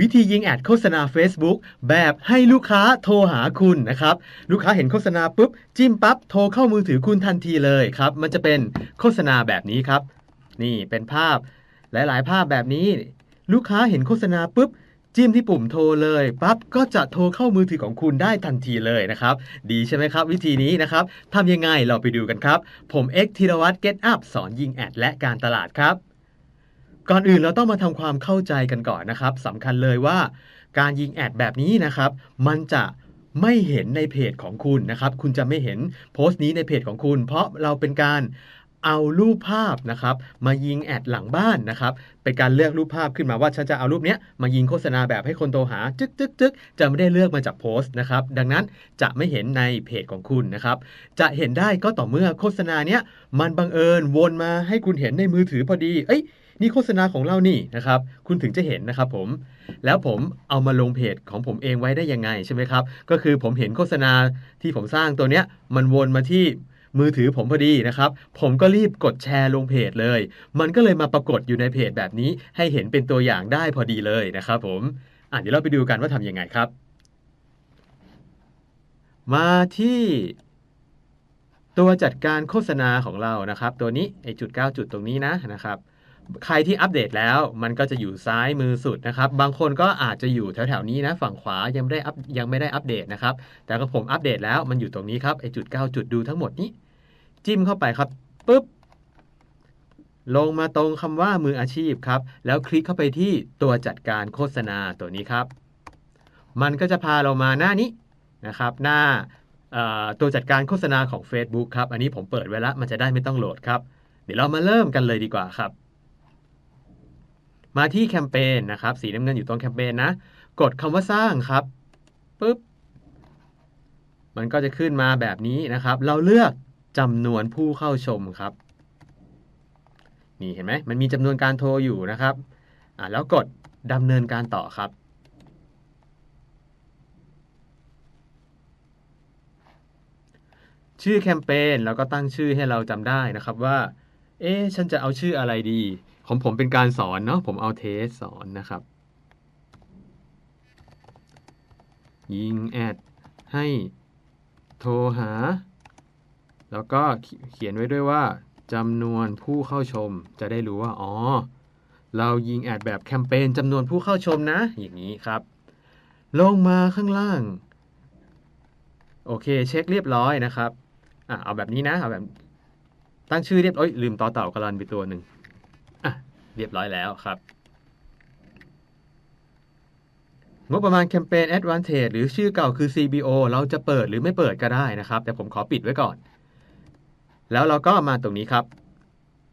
วิธียิงแอดโฆษณา Facebook แบบให้ลูกค้าโทรหาคุณนะครับ ลูกค้าเห็นโฆษณาปุ๊บ จิ้มปั๊บ โทรเข้ามือถือคุณทันทีเลยครับ มันจะเป็นโฆษณาแบบนี้ครับ นี่เป็นภาพหลาย ๆ ภาพแบบนี้ ลูกค้าเห็นโฆษณาปุ๊บ จิ้มที่ปุ่มโทรเลยปั๊บก็จะโทรเข้ามือถือของคุณได้ทันทีเลยนะครับ ดีใช่ไหมครับ วิธีนี้นะครับทำยังไงเราไปดูกันครับ ผมเอ็กธีรวัตร Get Up สอนยิงแอดและการตลาดครับ ก่อนอื่นเราต้องมาทำความเข้าใจกันก่อนนะครับสำคัญเลยว่า การยิงแอดแบบนี้นะครับ มันจะไม่เห็นในเพจของคุณนะครับ คุณจะไม่เห็นโพสต์นี้ในเพจของคุณ เพราะเราเป็นการเอารูปภาพนะครับ มายิงแอดหลังบ้านนะครับ เป็นการเลือกรูปภาพขึ้นมาว่าฉันจะเอารูปเนี้ยมายิงโฆษณาแบบให้คนโทรหาจึ๊กจึ๊กจึ๊กจะไม่ได้เลือกมาจากโพสต์นะครับ ดังนั้นจะไม่เห็นในเพจของคุณนะครับ จะเห็นได้ก็ต่อเมื่อโฆษณาเนี้ยมันบังเอิญวนมาให้คุณเห็นในมือถือพอดี เอ้ย นี่โฆษณาของเรานี่นะครับ คุณถึงจะเห็นนะครับผม แล้วผมเอามาลงเพจของผมเองไว้ได้ยังไงใช่ไหมครับ ก็คือผมเห็นโฆษณาที่ผมสร้างตัวเนี้ยมันวนมาที่มือถือผมพอดีนะครับ ผมก็รีบกดแชร์ลงเพจเลย มันก็เลยมาปรากฏอยู่ในเพจแบบนี้ ให้เห็นเป็นตัวอย่างได้พอดีเลยนะครับผมอะเดี๋ยวเราไปดูกันว่าทำยังไงครับ มาที่ตัวจัดการโฆษณาของเรานะครับ ตัวนี้ไอจุด 9 จุดตรงนี้นะนะครับ ใครที่อัปเดตแล้วมันก็จะอยู่ซ้ายมือสุดนะครับ บางคนก็อาจจะอยู่แถวๆนี้นะ ฝั่งขวายังไม่ได้อัปยังไม่ได้อัปเดตนะครับ แต่ก็ผมอัปเดตแล้วมันอยู่ตรงนี้ครับไอจุด 9 จุดดูทั้งหมดนี้ จิ้มเข้าไปครับปุ๊บลงมาตรงคำว่ามืออาชีพครับ แล้วคลิกเข้าไปที่ตัวจัดการโฆษณาตัวนี้ครับ มันก็จะพาเรามาหน้านี้นะครับ หน้าตัวจัดการโฆษณาของ Facebook ครับ อันนี้ผมเปิดไว้แล้วมันจะได้ไม่ต้องโหลดครับ เดี๋ยวเรามาเริ่มกันเลยดีกว่าครับ มาที่แคมเปญนะครับ สีน้ำเงินอยู่ตรงแคมเปญนะ กดคำว่าสร้างครับปุ๊บ มันก็จะขึ้นมาแบบนี้นะครับ เราเลือกจำนวนผู้เข้าชมครับ นี่เห็นไหมมันมีจำนวนการโทรอยู่นะครับอ่าแล้วกดดำเนินการต่อครับชื่อแคมเปญแล้วก็ตั้งชื่อให้เราจำได้นะครับว่า เอ๊ะ ฉันจะเอาชื่ออะไรดี ของผมเป็นการสอนเนาะผมเอาเทสสอนนะครับ ยิงแอดให้โทรหา แล้วก็เขียนไว้ด้วยว่าจำนวนผู้เข้าชมจะได้รู้ว่า อ๋อ เรายิงแอดแบบแคมเปญจำนวนผู้เข้าชมนะ อย่างนี้ครับ ลงมาข้างล่าง โอเค เช็คเรียบร้อยนะครับอะเอาแบบนี้นะ เอาแบบตั้งชื่อเรียบร้อยลืมต่อเต่ากรันไปตัวหนึ่ง เรียบร้อยแล้วครับ งบประมาณแคมเปญ Advantage หรือชื่อเก่าคือ CBO เราจะเปิดหรือไม่เปิดก็ได้นะครับ แต่ผมขอปิดไว้ก่อน แล้วเราก็มาตรงนี้ครับ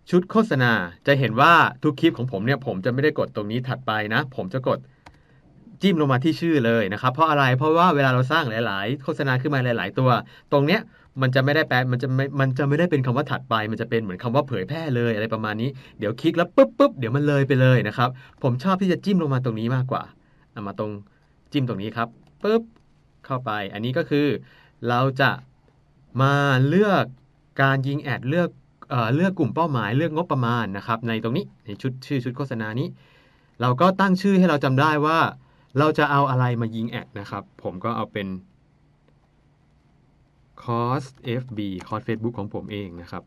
ชุดโฆษณาจะเห็นว่าทุกคลิปของผมเนี่ย ผมจะไม่ได้กดตรงนี้ถัดไปนะ ผมจะกดจิ้มลงมาที่ชื่อเลยนะครับ เพราะอะไรเพราะว่าเวลาเราสร้างหลาย ๆ โฆษณาขึ้นมาหลาย ๆ ตัว ตรงเนี้ย มันจะไม่ได้แปล มันจะไม่ มันจะไม่ได้เป็นคำว่าถัดไป มันจะเป็นเหมือนคำว่าเผยแพร่เลยอะไรประมาณนี้ เดี๋ยวคลิกแล้วปุ๊บปุ๊บเดี๋ยวมันเลยไปเลยนะครับ ผมชอบที่จะจิ้มลงมาตรงนี้มากกว่าเอามาตรงจิ้มตรงนี้ครับปุ๊บเข้าไป อันนี้ก็คือเราจะมาเลือกการยิงแอดเลือกเอ่อเลือกกลุ่มเป้าหมายเลือกงบประมาณนะครับ ในตรงนี้ในชุดชื่อชุดโฆษณานี้ เราก็ตั้งชื่อให้เราจำได้ว่า เราจะเอาอะไรมายิงแอดนะครับ ผมก็เอาเป็น cost fb cost facebook ของผมเองนะครับ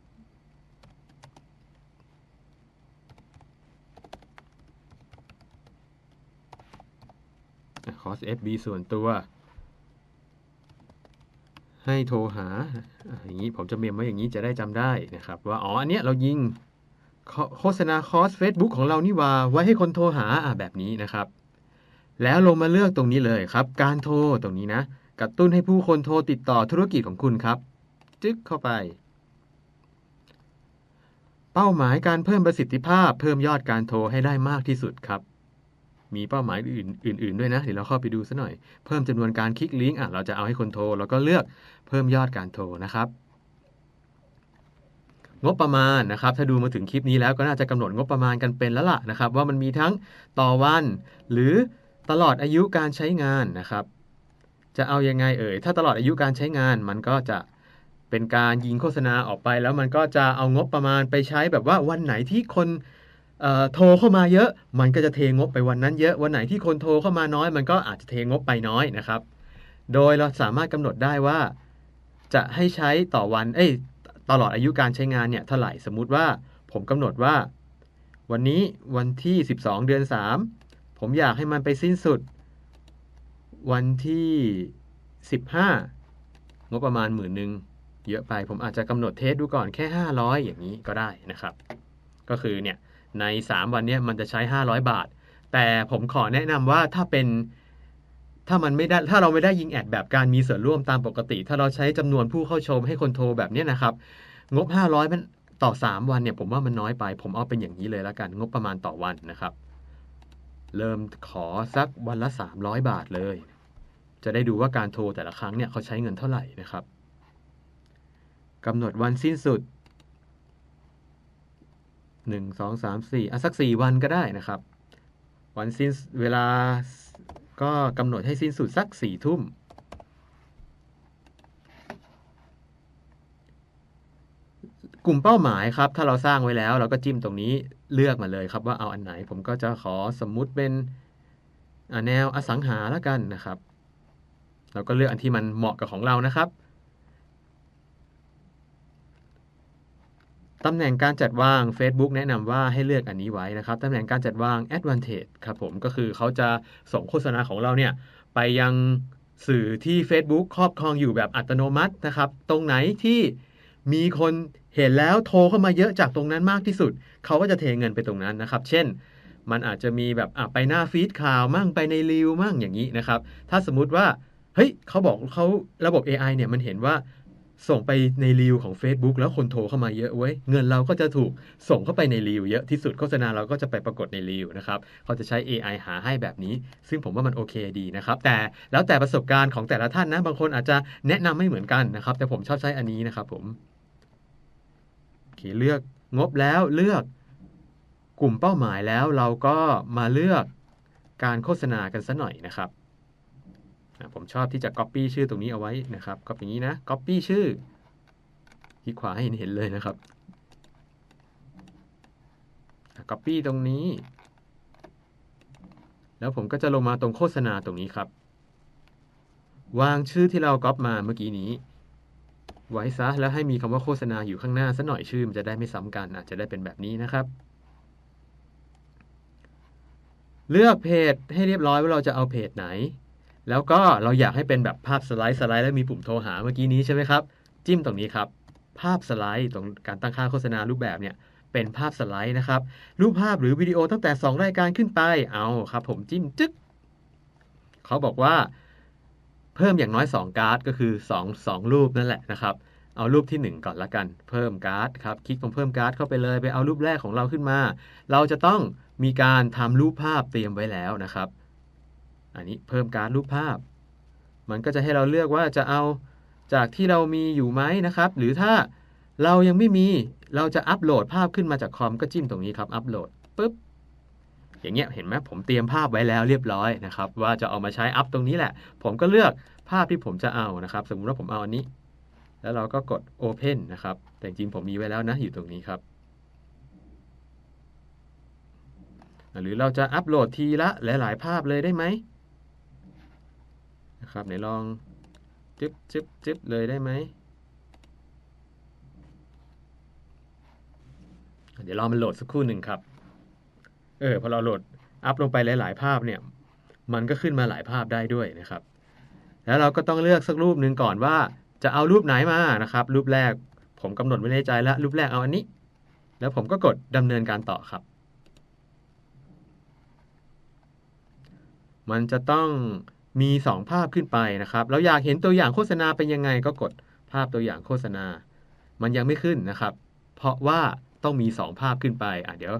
cost fb ส่วนตัว ให้โทรหา อย่างนี้ผมจะเมมไว้อย่างนี้จะได้จำได้นะครับ ว่า อ๋อ อันเนี้ยเรายิงโฆษณาคอส Facebook ของเรานี่ว่า ไว้ให้คนโทรหาแบบนี้นะครับ แล้วลงมาเลือกตรงนี้เลยครับ การโทรตรงนี้นะ กระตุ้นให้ผู้คนโทรติดต่อธุรกิจของคุณครับ จึ๊กเข้าไป เป้าหมายการเพิ่มประสิทธิภาพ เพิ่มยอดการโทรให้ได้มากที่สุดครับ มีเป้าหมายอื่นอื่นๆด้วยนะ เดี๋ยวเราเข้าไปดูซะหน่อย เพิ่มจำนวนการคลิกลิงก์อะเราจะเอาให้คนโทร แล้วก็เลือกเพิ่มยอดการโทรนะครับงบประมาณนะครับ ถ้าดูมาถึงคลิปนี้แล้วก็น่าจะกำหนดงบประมาณกันเป็นแล้วล่ะนะครับ ว่ามันมีทั้งต่อวัน หรือตลอดอายุการใช้งานนะครับ จะเอายังไงเอ่ย ถ้าตลอดอายุการใช้งานมันก็จะเป็นการยิงโฆษณาออกไป แล้วมันก็จะเอางบประมาณไปใช้แบบว่าวันไหนที่คนโทรเข้ามาเยอะ มันก็จะเทงบไปวันนั้นเยอะ วันไหนที่คนโทรเข้ามาน้อย มันก็อาจจะเทงบไปน้อยนะครับ โดยเราสามารถกำหนดได้ว่า จะให้ใช้ต่อวัน เอ้ย ตลอดอายุการใช้งานเนี่ยเท่าไหร่ สมมุติว่าผมกำหนดว่า วันนี้วันที่ 12 เดือน 3 ผมอยากให้มันไปสิ้นสุด วันที่ 15 งบประมาณหมื่นหนึ่งเยอะไปผมอาจจะกำหนดเทสดูก่อนแค่ 500 อย่างนี้ก็ได้นะครับ ก็คือเนี่ยใน 3 วันเนี้ยมันจะใช้ 500 บาท แต่ผมขอแนะนำว่าถ้าเป็นถ้ามันไม่ได้ถ้าเราไม่ได้ยิงแอดแบบการมีส่วนร่วมตามปกติ ถ้าเราใช้จำนวนผู้เข้าชมให้คนโทรแบบนี้นะครับ งบ 500มันต่อ 3 วันเนี่ยผมว่ามันน้อยไป ผมเอาเป็นอย่างนี้เลยล้วกัน งบประมาณต่อวันนะครับ เริ่มขอสักวันละ 300 บาทเลย จะได้ดูว่าการโทรแต่ละครั้งเนี่ยเขาใช้เงินเท่าไหร่นะครับกำหนดวันสิ้นสุด 1 2 3 4อะสัก 4 วันก็ได้นะครับ วันสิ้นเวลาก็กำหนดให้สิ้นสุดสัก 4 ทุ่มกลุ่มเป้าหมายครับ ถ้าเราสร้างไว้แล้ว เราก็จิ้มตรงนี้เลือกมาเลยครับว่าเอาอันไหน ผมก็จะขอสมมุติเป็นแนวอสังหาแล้วกันนะครับ เราก็เลือกอันที่มันเหมาะกับของเรานะครับตำแหน่งการจัดวาง Facebook แนะนำว่าให้เลือกอันนี้ไว้นะครับตำแหน่งการจัดวาง Advantage ครับผมก็คือเขาจะส่งโฆษณาของเราเนี่ยไปยังสื่อที่ Facebook ครอบครองอยู่แบบอัตโนมัตินะครับ ตรงไหนที่มีคนเห็นแล้วโทรเข้ามาเยอะจากตรงนั้นมากที่สุด เขาก็จะเทเงินไปตรงนั้นนะครับ เช่น มันอาจจะมีแบบไปหน้าฟีดข่าวมั่งไปในรีวมั่งอย่างนี้นะครับ ถ้าสมมุติว่า เฮ้ยเขาบอกเขาระบบ AI เนี่ยมันเห็นว่าส่งไปในรีวของ Facebook แล้วคนโทรเข้ามาเยอะเว้ย เงินเราก็จะถูกส่งเข้าไปในรีวเยอะที่สุดโฆษณาเราก็จะไปปรากฏในรีวนะครับเขาจะใช้ AI หาให้แบบนี้ ซึ่งผมว่ามันโอเคดีนะครับ แต่แล้วแต่ประสบการณ์ของแต่ละท่านนะ บางคนอาจจะแนะนำไม่เหมือนกันนะครับ แต่ผมชอบใช้อันนี้นะครับผมโอเคเลือกงบแล้วเลือกกลุ่มเป้าหมายแล้วเราก็มาเลือกการโฆษณากันสัหน่อยนะครับ ผมชอบที่จะ Copy ชื่อตรงนี้เอาไว้นะครับก็อย่างนี้นะ Copy ชื่อคลิกขวาให้เห็นเลยนะครับ Copy ตรงนี้ แล้วผมก็จะลงมาตรงโฆษณาตรงนี้ครับ วางชื่อที่เราก๊อปมาเมื่อกี้นี้ ไว้ซะแล้วให้มีคำว่าโฆษณาอยู่ข้างหน้าซะหน่อยชื่อมันจะได้ไม่ซ้ำกันอาจจะได้เป็นแบบนี้นะครับเลือกเพจให้เรียบร้อยว่าเราจะเอาเพจไหน แล้วก็เราอยากให้เป็นแบบภาพสไลด์สไลด์แล้วมีปุ่มโทรหาเมื่อกี้นี้ใช่ไหมครับ จิ้มตรงนี้ครับ ภาพสไลด์ตรงการตั้งค่าโฆษณารูปแบบเนี่ยเป็นภาพสไลด์นะครับ รูปภาพหรือวิดีโอตั้งแต่ 2 รายการขึ้นไป เอาครับ ผมจิ้มจึ๊กเขาบอกว่า เพิ่มอย่างน้อย 2 การ์ดก็คือ 2 2 รูปนั่นแหละนะครับ เอารูปที่ 1 ก่อนละกัน เพิ่มการ์ดครับ คลิกตรงเพิ่มการ์ดเข้าไปเลย ไปเอารูปแรกของเราขึ้นมา เราจะต้องมีการทำรูปภาพเตรียมไว้แล้วนะครับ อันนี้เพิ่มการรูปภาพ มันก็จะให้เราเลือกว่าจะเอาจากที่เรามีอยู่ไหมนะครับ หรือถ้าเรายังไม่มีเราจะอัปโหลดภาพขึ้นมาจากคอมก็จิ้มตรงนี้ครับอัปโหลดปุ๊บอย่างเงี้ยเห็นไหมผมเตรียมภาพไว้แล้วเรียบร้อยนะครับ ว่าจะเอามาใช้อัพตรงนี้แหละ ผมก็เลือกภาพที่ผมจะเอานะครับ สมมุติว่าผมเอาอันนี้ แล้วเราก็กด Open นะครับ แต่จริงผมมีไว้แล้วนะอยู่ตรงนี้ครับ หรือเราจะอัปโหลดทีละหลาย ๆ ภาพเลยได้ไหม นะครับไหนลองจึ๊บจึ๊บจึ๊บเลยได้ไหมเดี๋ยวรอมันโหลดสักครู่หนึ่งครับ เออพอเราโหลดอัพลงไปหลาย ๆ ภาพเนี่ย มันก็ขึ้นมาหลายภาพได้ด้วยนะครับ แล้วเราก็ต้องเลือกสักรูปหนึ่งก่อนว่า จะเอารูปไหนมานะครับ รูปแรกผมกำหนดไว้ในใจแล้วรูปแรกเอาอันนี้ แล้วผมก็กดดำเนินการต่อครับ มันจะต้อง มี 2 ภาพขึ้นไปนะครับ เราอยากเห็นตัวอย่างโฆษณาเป็นยังไงก็กดภาพตัวอย่างโฆษณา มันยังไม่ขึ้นนะครับ เพราะว่าต้องมี 2 ภาพขึ้นไปอะเดี๋ยว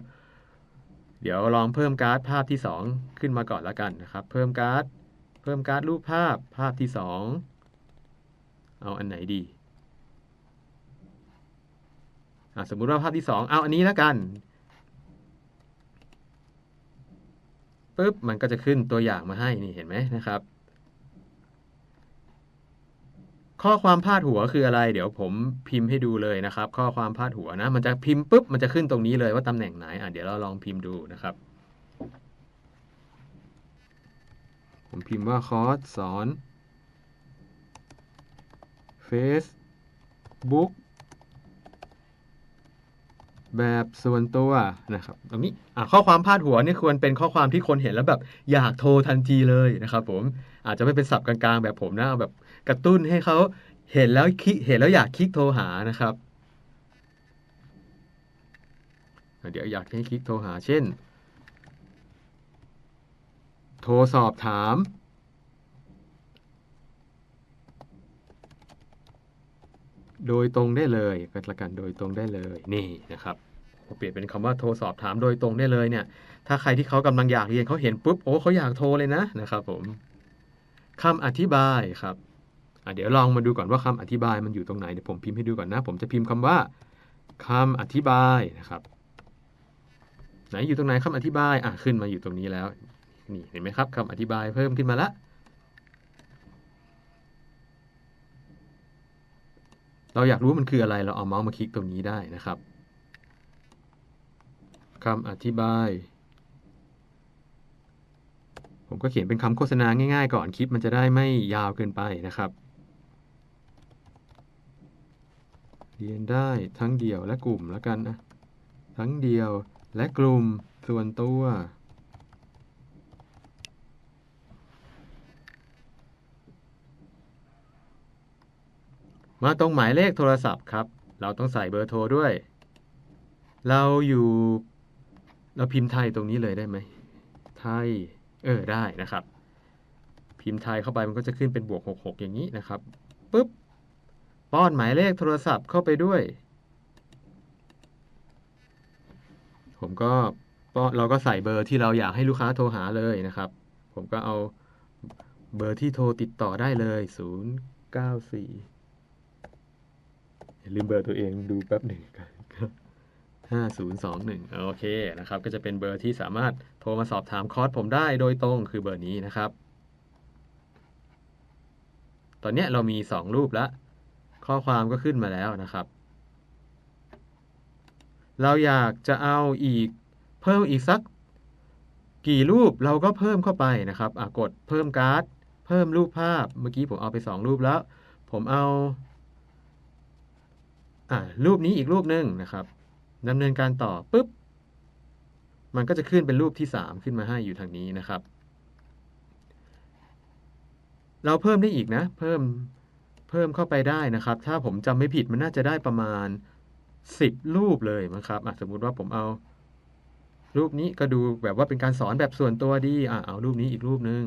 เดี๋ยวลองเพิ่มการ์ดภาพที่ 2 ขึ้นมาก่อนแล้วกันนะครับ เพิ่มการ์ด เพิ่มการ์ดรูปภาพภาพที่ 2 เอาอันไหนดีอะสมมุติว่าภาพที่ 2 เอาอันนี้แล้วกัน ปุ๊บมันก็จะขึ้นตัวอย่างมาให้นี่เห็นไหมนะครับ ข้อความพาดหัวคืออะไร เดี๋ยวผมพิมพ์ให้ดูเลยนะครับ ข้อความพาดหัวนะ มันจะพิมพ์ปุ๊บมันจะขึ้นตรงนี้เลยว่าตำแหน่งไหนอะเดี๋ยวเราลองพิมพ์ดูนะครับ ผมพิมพ์ว่าคอร์สสอน Facebook แบบส่วนตัวนะครับตรงนี้ข้อความพาดหัวนี่ควรเป็นข้อความที่คนเห็นแล้วแบบอยากโทรทันทีเลยนะครับผมอาจจะไม่เป็นศัพท์กลางๆ แบบผมนะเอาแบบกระตุ้นให้เขาเห็นแล้วคิเห็นแล้วอยากคลิกโทรหานะครับ เดี๋ยวอยากให้คลิกโทรหาเช่น โทรสอบถาม โดยตรงได้เลยก็แล้วกันโดยตรงได้เลยนี่นะครับพอเปลี่ยนเป็นคำว่าโทรสอบถามโดยตรงได้เลยเนี่ย ถ้าใครที่เขากำลังอยากเรียนเขาเห็นปุ๊บโอ้เขาอยากโทรเลยนะนะครับ ผมคำอธิบายครับเดี๋ยวลองมาดูก่อนว่าคำอธิบายมันอยู่ตรงไหนเดี๋ยวผมพิมพ์ให้ดูก่อนนะ ผมจะพิมพ์คำว่าคำอธิบายนะครับ ไหนอยู่ตรงไหนคำอธิบายอะขึ้นมาอยู่ตรงนี้แล้ว นี่เห็นไหมครับคำอธิบายเพิ่มขึ้นมาละ เราอยากรู้มันคืออะไรเราเอาเมาส์มาคลิกตรงนี้ได้นะครับคำอธิบาย ผมก็เขียนเป็นคำโฆษณาง่ายๆ ก่อนคลิปมันจะได้ไม่ยาวเกินไปนะครับ เรียนได้ทั้งเดี่ยวและกลุ่มแล้วกันนะ ทั้งเดี่ยวและกลุ่มส่วนตัว มาตรงหมายเลขโทรศัพท์ครับ เราต้องใส่เบอร์โทรด้วย เราอยู่เราพิมพ์ไทยตรงนี้เลยได้ไหมไทยเออได้นะครับ พิมพ์ไทยเข้าไปมันก็จะขึ้นเป็นบวก 66 อย่างนี้นะครับปุ๊บป้อนหมายเลขโทรศัพท์เข้าไปด้วย ผมก็ป้อนเราก็ใส่เบอร์ที่เราอยากให้ลูกค้าโทรหาเลยนะครับ ผมก็เอาเบอร์ที่โทรติดต่อได้เลย 094 ลืมเบอร์ตัวเองดูแป๊บหนึ่งห้าศูนย์สองหนึ่งโอเคนะครับ ก็จะเป็นเบอร์ที่สามารถโทรมาสอบถามคอร์สผมได้โดยตรงคือเบอร์นี้นะครับ ตอนนี้เรามีสองรูปแล้วข้อความก็ขึ้นมาแล้วนะครับ เราอยากจะเอาอีกเพิ่มอีกสัก กี่รูปเราก็เพิ่มเข้าไปนะครับกดเพิ่มการ์ด เพิ่มรูปภาพ เมื่อกี้ผมเอาไปสองรูปแล้ว ผมเอา อ่ารูปนี้อีกรูปหนึ่งนะครับดำเนินการต่อปุ๊บ มันก็จะขึ้นเป็นรูปที่ 3 ขึ้นมาให้อยู่ทางนี้นะครับ เราเพิ่มได้อีกนะ เพิ่มเพิ่มเข้าไปได้นะครับ ถ้าผมจำไม่ผิดมันน่าจะได้ประมาณ 10 รูปเลยนะครับอะสมมุติว่าผมเอา รูปนี้ก็ดูแบบว่าเป็นการสอนแบบส่วนตัวดีอะเอารูปนี้อีกรูปหนึ่ง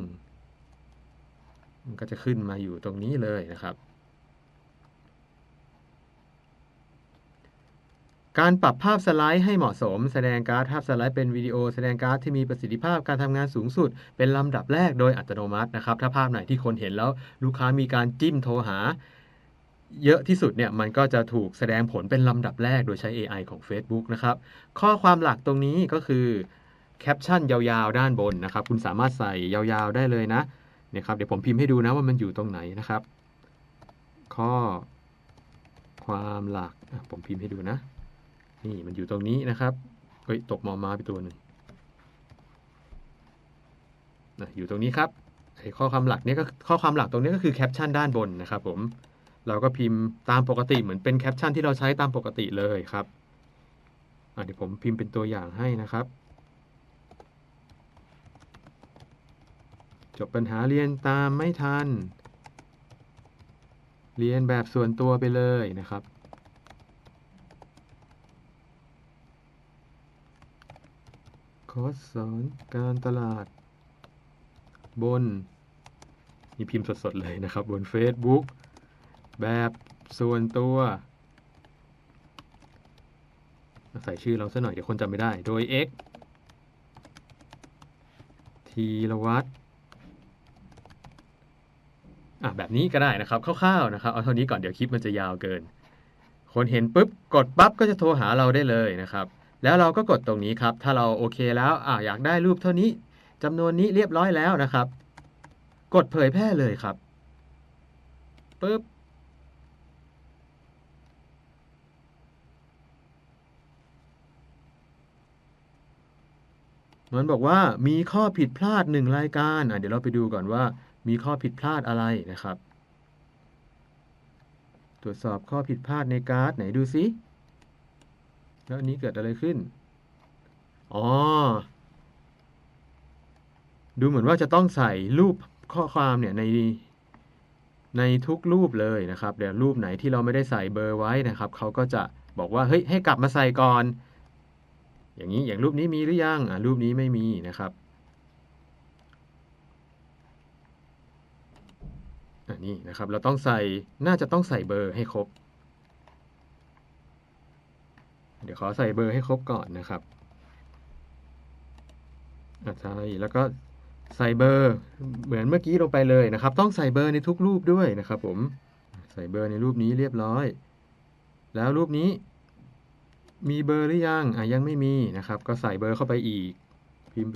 มันก็จะขึ้นมาอยู่ตรงนี้เลยนะครับ การปรับภาพสไลด์ให้เหมาะสม แสดงการ์ดภาพสไลด์เป็นวิดีโอแสดงการ์ดที่มีประสิทธิภาพการทำงานสูงสุด เป็นลำดับแรกโดยอัตโนมัตินะครับ ถ้าภาพไหนที่คนเห็นแล้ว ลูกค้ามีการจิ้มโทรหา เยอะที่สุดเนี่ยมันก็จะถูกแสดงผลเป็นลำดับแรกโดยใช้ AI ของ Facebook นะครับ ข้อความหลักตรงนี้ก็คือแคปชั่นยาวๆ ด้านบนนะครับ คุณสามารถใส่ยาวๆได้เลยนะเนี่ยครับเดี๋ยวผมพิมพ์ให้ดูนะว่ามันอยู่ตรงไหนนะครับ ข้อความหลักผมพิมพ์ให้ดูนะ นี่มันอยู่ตรงนี้นะครับเฮ้ยตกมอมาไปตัวหนึ่งนะอยู่ตรงนี้ครับไอ้ข้อความหลักเนี่ยก็ข้อความหลักตรงนี้ก็คือแคปชั่นด้านบนนะครับผมเราก็พิมพ์ตามปกติเหมือนเป็นแคปชั่นที่เราใช้ตามปกติเลยครับเดี๋ยวผมพิมพ์เป็นตัวอย่างให้นะครับ จบปัญหาเรียนตามไม่ทัน เรียนแบบส่วนตัวไปเลยนะครับ คอร์สสอนการตลาด บน นี่พิมพ์สดๆเลยนะครับ บน Facebook แบบส่วนตัว ใส่ชื่อเราซะหน่อย เดี๋ยวคนจำไม่ได้ โดย X ทีละวัตรอะแบบนี้ก็ได้นะครับคร่าวๆนะครับ เอาเท่านี้ก่อนเดี๋ยวคลิปมันจะยาวเกิน คนเห็นปุ๊บ กดปั๊บก็จะโทรหาเราได้เลยนะครับ แล้วเราก็กดตรงนี้ครับ ถ้าเราโอเคแล้วอ่าอยากได้รูปเท่านี้จำนวนนี้เรียบร้อยแล้วนะครับ กดเผยแพร่เลยครับปึ๊บมันบอกว่ามีข้อผิดพลาดหนึ่งรายการเดี๋ยวเราไปดูก่อนว่า มีข้อผิดพลาดอะไรนะครับ ตรวจสอบข้อผิดพลาดในการ์ดไหนดูซิ แล้วอันนี้เกิดอะไรขึ้น อ๋อ ดูเหมือนว่าจะต้องใส่รูปข้อความเนี่ยในในทุกรูปเลยนะครับ เดี๋ยวรูปไหนที่เราไม่ได้ใส่เบอร์ไว้นะครับ เขาก็จะบอกว่า เฮ้ย ให้กลับมาใส่ก่อน อย่างนี้ อย่างรูปนี้มีหรือยัง อ่ารูปนี้ไม่มีนะครับ อันนี้นะครับ เราต้องใส่ น่าจะต้องใส่เบอร์ให้ครบ เดี๋ยวขอใส่เบอร์ให้ครบก่อนนะครับอะใช่แล้วก็ใส่เบอร์เหมือนเมื่อกี้ลงไปเลยนะครับ ต้องใส่เบอร์ในทุกรูปด้วยนะครับผมใส่เบอร์ในรูปนี้เรียบร้อย แล้วรูปนี้ มีเบอร์หรือยังอะยังไม่มีนะครับ ก็ใส่เบอร์เข้าไปอีกพิมพ์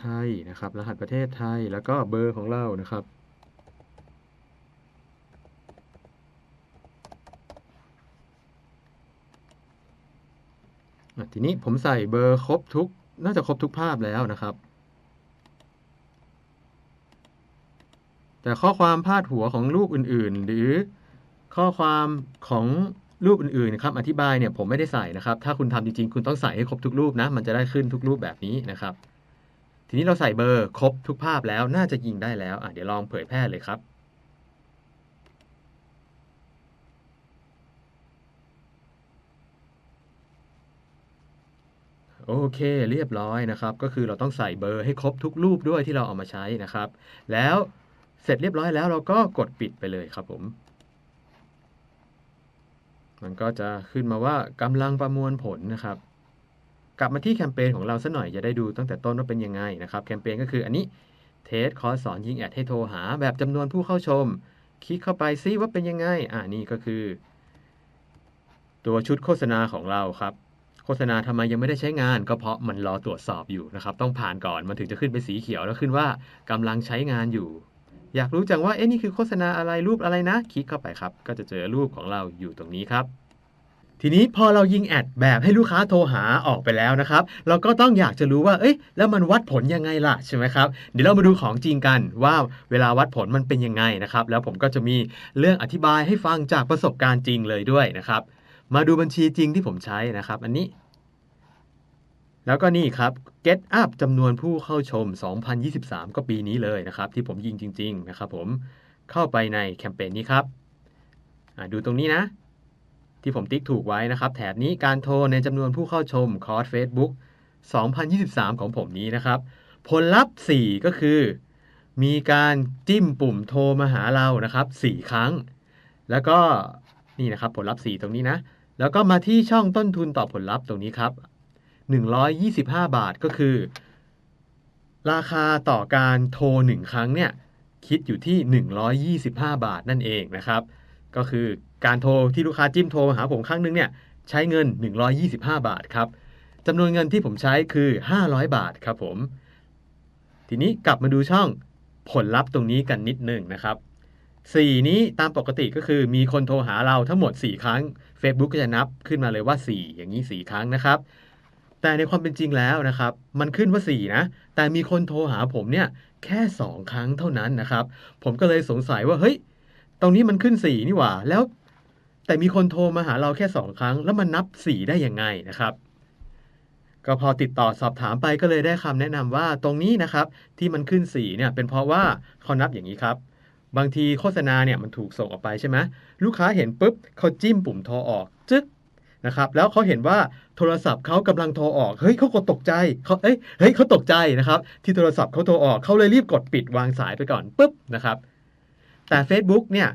ไทยนะครับ รหัสประเทศไทยแล้วก็เบอร์ของเรานะครับ ทีนี้ผมใส่เบอร์ครบทุก น่าจะครบทุกภาพแล้วนะครับ แต่ข้อความพาดหัวของรูปอื่นๆ หรือข้อความของรูปอื่นๆนะครับอธิบายเนี่ยผมไม่ได้ใส่นะครับ ถ้าคุณทำจริงๆ คุณต้องใส่ให้ครบทุกรูปนะ มันจะได้ขึ้นทุกรูปแบบนี้นะครับ ทีนี้เราใส่เบอร์ครบทุกภาพแล้วน่าจะยิงได้แล้วอะเดี๋ยวลองเผยแพร่เลยครับ โอเค เรียบร้อยนะครับ ก็คือเราต้องใส่เบอร์ให้ครบทุกรูปด้วยที่เราเอามาใช้นะครับ แล้วเสร็จเรียบร้อยแล้วเราก็กดปิดไปเลยครับผม มันก็จะขึ้นมาว่ากำลังประมวลผลนะครับ กลับมาที่แคมเปญของเราสัหน่อยจะได้ดูตั้งแต่ต้นว่าเป็นยังไงนะครับ แคมเปญก็คืออันนี้เทสคอร์สสอนยิงแอดให้โทรหา แบบจำนวนผู้เข้าชม คลิกเข้าไปซิว่าเป็นยังไง อ่านี่ก็คือ ตัวชุดโฆษณาของเราครับ โฆษณาทำไมยังไม่ได้ใช้งาน ก็เพราะมันรอตรวจสอบอยู่นะครับ ต้องผ่านก่อนมันถึงจะขึ้นเป็นสีเขียวแล้วขึ้นว่ากำลังใช้งานอยู่ อยากรู้จังว่าเอ๊ะนี่คือโฆษณาอะไรรูปอะไรนะ คลิกเข้าไปครับ ก็จะเจอรูปของเราอยู่ตรงนี้ครับทีนี้พอเรายิงแอดแบบให้ลูกค้าโทรหาออกไปแล้วนะครับ เราก็ต้องอยากจะรู้ว่า เอ้ยแล้วมันวัดผลยังไงล่ะใช่ไหมครับ เดี๋ยวเรามาดูของจริงกันว่าเวลาวัดผลมันเป็นยังไงนะครับ แล้วผมก็จะมีเรื่องอธิบายให้ฟังจากประสบการณ์จริงเลยด้วยนะครับ มาดูบัญชีจริงที่ผมใช้นะครับ อันนี้ แล้วก็นี่ครับ Get Up จำนวนผู้เข้าชม 2023 ก็ปีนี้เลยนะครับ ที่ผมยิงจริง ๆ นะครับผมเข้าไปในแคมเปญนี้ครับดูตรงนี้นะ ที่ผมติ๊กถูกไว้นะครับ แถบนี้การโทรในจำนวนผู้เข้าชมคอร์ส Facebook 2023 ของผมนี้นะครับ ผลลัพธ์ 4 ก็คือ มีการจิ้มปุ่มโทรมาหาเรานะครับ 4 ครั้ง แล้วก็นี่นะครับผลลัพธ์ 4 ตรงนี้นะ แล้วก็มาที่ช่องต้นทุนต่อผลลัพธ์ตรงนี้ครับ 125 บาทก็คือ ราคาต่อการโทร 1 ครั้งเนี่ยคิดอยู่ที่ 125 บาทนั่นเองนะครับ ก็คือการโทรที่ลูกค้าจิ้มโทรหาผมครั้งหนึงเนี่ยใช้เงิน 125 บาทครับจำนวนเงินที่ผมใช้คือ 500 บาทครับผม ทีนี้กลับมาดูช่องผลลัพธ์ตรงนี้กันนิดหนึ่งนะครับ 4 นี้ตามปกติก็คือมีคนโทรหาเราทั้งหมด 4 ครั้ง Facebook ก็จะนับขึ้นมาเลยว่า 4 อย่างนี้ 4 ครั้งนะครับ แต่ในความเป็นจริงแล้วนะครับ มันขึ้นว่า 4 นะ แต่มีคนโทรหาผมเนี่ยแค่ 2 ครั้งเท่านั้นนะครับ ผมก็เลยสงสัยว่าเฮ้ยตรงนี้มันขึ้น 4 นี่หว่า แล้ว แต่มีคนโทรมาหาเราแค่ 2 ครั้ง แล้วมันนับ 4 ได้ยังไงนะครับ ก็พอติดต่อสอบถามไปก็เลยได้คำแนะนำว่าตรงนี้นะครับที่มันขึ้น4เนี่ยเป็นเพราะว่าเขานับอย่างนี้ครับ บางทีโฆษณาเนี่ยมันถูกส่งออกไปใช่ไหมลูกค้าเห็นปุ๊บเขาจิ้มปุ่มโทรออกจึ๊กนะครับแล้วเขาเห็นว่าโทรศัพท์เขากำลังโทรออกเฮ้ยเขากดตกใจเขาเอ้ยเฮ้ยเขาตกใจนะครับ ที่โทรศัพท์เขาโทรออกเขาเลยรีบกดปิดวางสายไปก่อนปุ๊บนะครับแต่ Facebook เนี่ย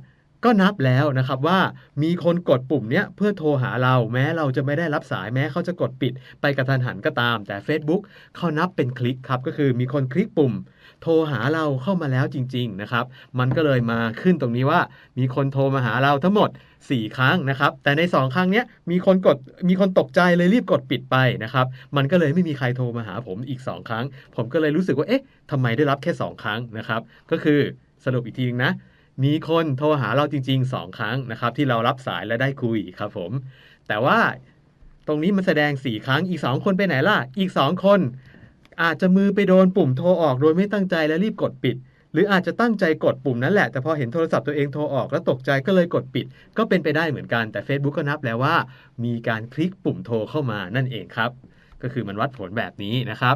ก็นับแล้วนะครับว่ามีคนกดปุ่มเนี้ยเพื่อโทรหาเราแม้เราจะไม่ได้รับสายแม้เขาจะกดปิดไปกระทันหันก็ตาม แต่ Facebook เขานับเป็นคลิกครับก็คือมีคนคลิกปุ่ม โทรหาเราเข้ามาแล้วจริง ๆนะครับ มันก็เลยมาขึ้นตรงนี้ว่า มีคนโทรมาหาเราทั้งหมด 4 ครั้งนะครับ แต่ใน 2 ครั้งเนี้ยมีคนกดมีคนตกใจเลยรีบกดปิดไปนะครับ มันก็เลยไม่มีใครโทรมาหาผมอีก 2 ครั้ง ผมก็เลยรู้สึกว่าเอ๊ะทำไมได้รับแค่ 2 ครั้งนะครับ ก็คือสรุปอีกทีนึงนะมีคนโทรหาเราจริง ๆ 2 ครั้งนะครับ ที่เรารับสายและได้คุยครับผม แต่ว่าตรงนี้มันแสดง 4 ครั้งอีก 2 คนไปไหนล่ะ อีก 2 คน อาจจะมือไปโดนปุ่มโทรออกโดยไม่ตั้งใจและรีบกดปิด หรืออาจจะตั้งใจกดปุ่มนั้นแหละ แต่พอเห็นโทรศัพท์ตัวเองโทรออกแล้วตกใจก็เลยกดปิด ก็เป็นไปได้เหมือนกันแต่ Facebook ก็นับแล้วว่า มีการคลิกปุ่มโทรเข้ามานั่นเองครับ ก็คือมันวัดผลแบบนี้นะครับ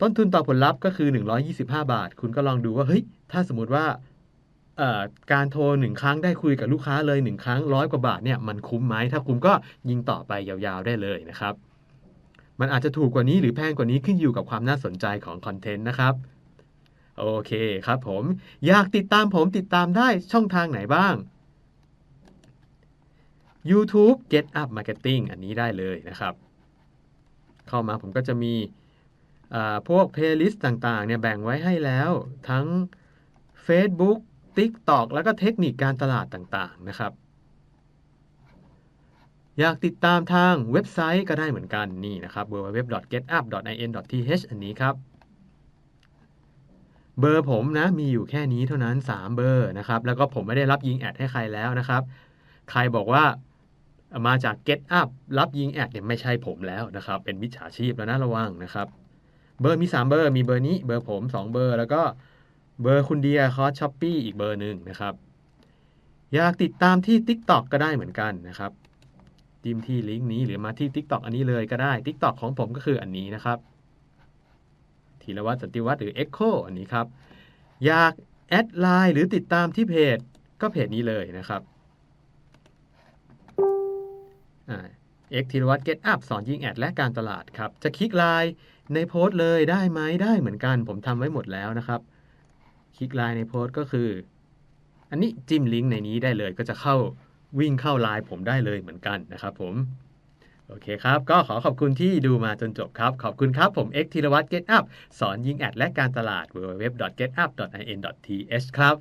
ต้นทุนต่อผลลัพธ์ก็คือ 125 บาท คุณก็ลองดูว่าเฮ้ยถ้าสมมติว่าการโทรหนึ่งครั้งได้คุยกับลูกค้าเลยหนึ่งครั้งร้อยกว่าบาทเนี่ยมันคุ้มไหมถ้าคุ้มก็ยิงต่อไปยาวๆได้เลยนะครับ มันอาจจะถูกกว่านี้หรือแพงกว่านี้ขึ้นอยู่กับความน่าสนใจของคอนเทนต์นะครับ โอเคครับผม อยากติดตามผมติดตามได้ช่องทางไหนบ้าง YouTube Get Up Marketing อันนี้ได้เลยนะครับ เข้ามาผมก็จะมีพวก playlist ต่างๆเนี่ยแบ่งไว้ให้แล้วทั้ง Facebook TikTok แล้วก็เทคนิคการตลาดต่างๆนะครับ อยากติดตามทางเว็บไซต์ก็ได้เหมือนกันนี่นะครับ www.getup.in.th อันนี้ครับ เบอร์ผมนะมีอยู่แค่นี้เท่านั้น 3 เบอร์นะครับ แล้วก็ผมไม่ได้รับยิงแอดให้ใครแล้วนะครับ ใครบอกว่ามาจาก Get Up รับยิงแอดเนี่ยไม่ใช่ผมแล้วนะครับ เป็นมิจฉาชีพแล้วนะระวังนะครับ เบอร์มี 3 เบอร์ มีเบอร์นี้เบอร์ผม 2 เบอร์ แล้วก็เบอร์คุณเดียคอร์ช้อปปี้อีกเบอร์หนึ่งนะครับ อยากติดตามที่ TikTok ก็ได้เหมือนกันนะครับ จิ้มที่ลิงก์นี้หรือมาที่ TikTok อันนี้เลยก็ได้ TikTok ของผมก็คืออันนี้นะครับธีรวัตรสันติวัฒน์หรือ Echo อันนี้ครับ อยากแอดไลน์หรือติดตามที่เพจก็เพจนี้เลยนะครับเอ็กธีรวัตร Get Up สอนยิงแอดและการตลาดครับ จะคลิกไลน์ในโพสต์เลยได้ไหมได้เหมือนกัน ผมทำไว้หมดแล้วนะครับ คลิกไลน์ในโพสต์ก็คือ อันนี้จิ้มลิงก์ในนี้ได้เลยก็จะเข้า วิ่งเข้าไลน์ผมได้เลยเหมือนกันนะครับผม โอเคครับ ก็ขอขอบคุณที่ดูมาจนจบครับ ขอบคุณครับ ผมเอกธีรวัตร Get Up สอนยิงแอดและการตลาด www.getup.in.th ครับ